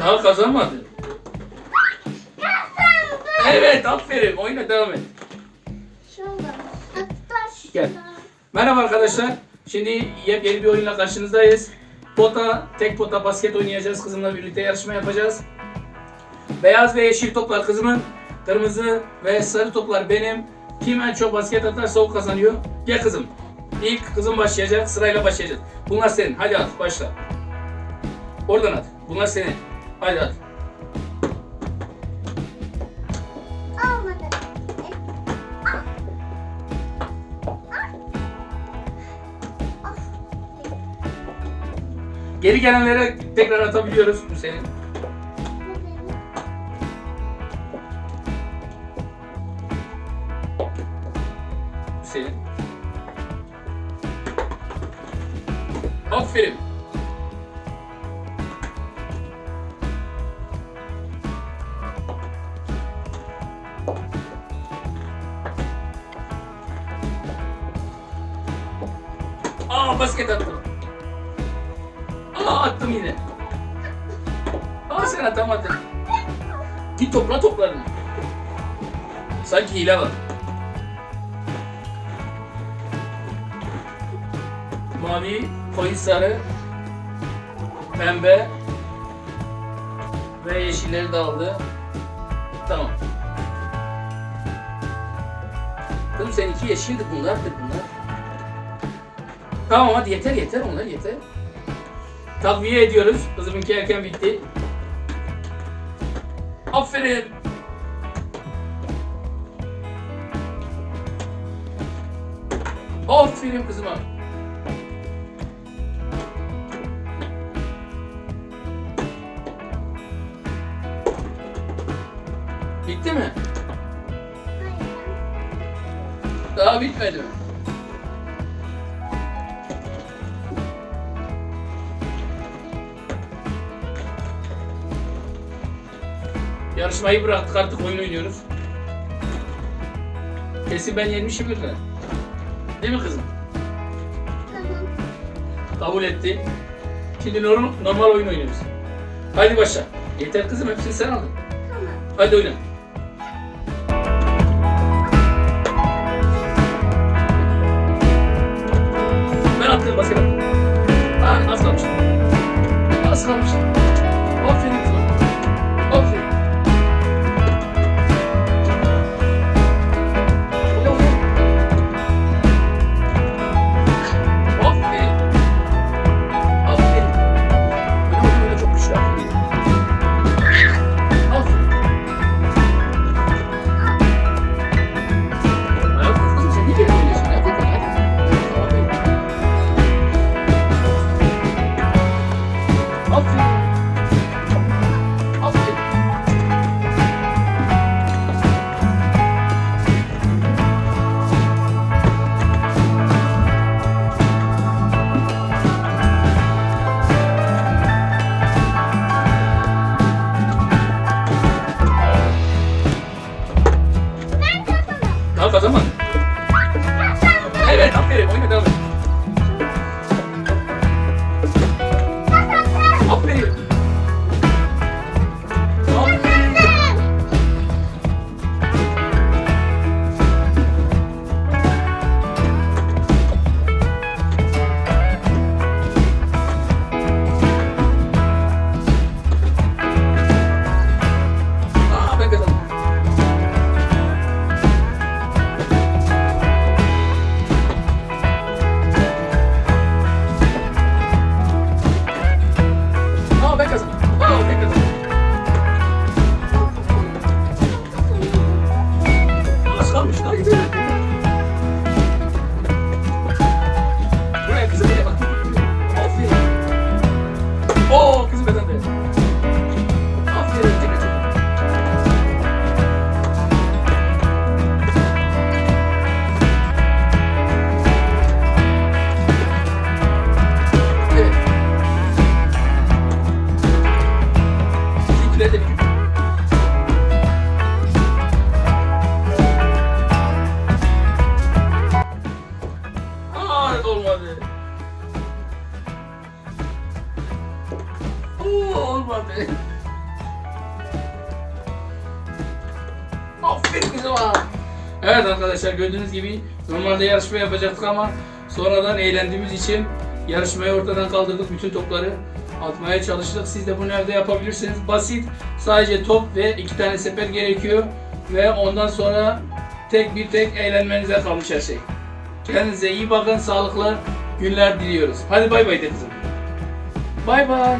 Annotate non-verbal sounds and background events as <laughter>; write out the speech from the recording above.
Daha kazanmadı. Evet aferin oyuna devam et. Şurada. Hatta. Gel. Merhaba arkadaşlar. Şimdi yepyeni bir oyunla karşınızdayız. Pota, tek pota basket oynayacağız. Kızımla birlikte yarışma yapacağız. Beyaz ve yeşil toplar kızımın. Kırmızı ve sarı toplar benim. Kim en çok basket atarsa o kazanıyor. Gel kızım. İlk kızım başlayacak. Sırayla başlayacağız. Bunlar senin. Hadi at. Başla. Oradan at. Bunlar senin. Hadi at. Olmadı. Geri gelenlere tekrar atabiliyoruz. Bu senin. Bu senin. Aferin. Basket attım. Aa attım yine. Aa sen atamadın. Git topla toplarını. Sanki hile var. Mavi, koyu sarı, pembe ve yeşilleri de aldı. Tamam. Kızım seninki yeşildi bunlardır bunlar. Tamam hadi yeter yeter onlar yeter. Takviye ediyoruz. Kızımınki erken bitti. Aferin. Aferin kızıma. Bitti mi? Daha bitmedi mi? Yarışmayı bıraktık artık oyun oynuyoruz. Kesin ben yenmişimdir de. Değil mi kızım? Tamam. Kabul etti. Şimdi normal, normal oyun oynuyoruz. Hadi başla. Yeter kızım hepsini sen aldın. Tamam. Hadi oyna. <laughs> Evet arkadaşlar gördüğünüz gibi normalde yarışma yapacaktık ama sonradan eğlendiğimiz için yarışmayı ortadan kaldırdık. Bütün topları atmaya çalıştık. Siz de bunu evde yapabilirsiniz. Basit. Sadece top ve iki tane sepet gerekiyor. Ve ondan sonra tek bir tek eğlenmenize kalmış her şey. Kendinize iyi bakın. Sağlıklı günler diliyoruz. Hadi bay bay de kızım. Bay bay.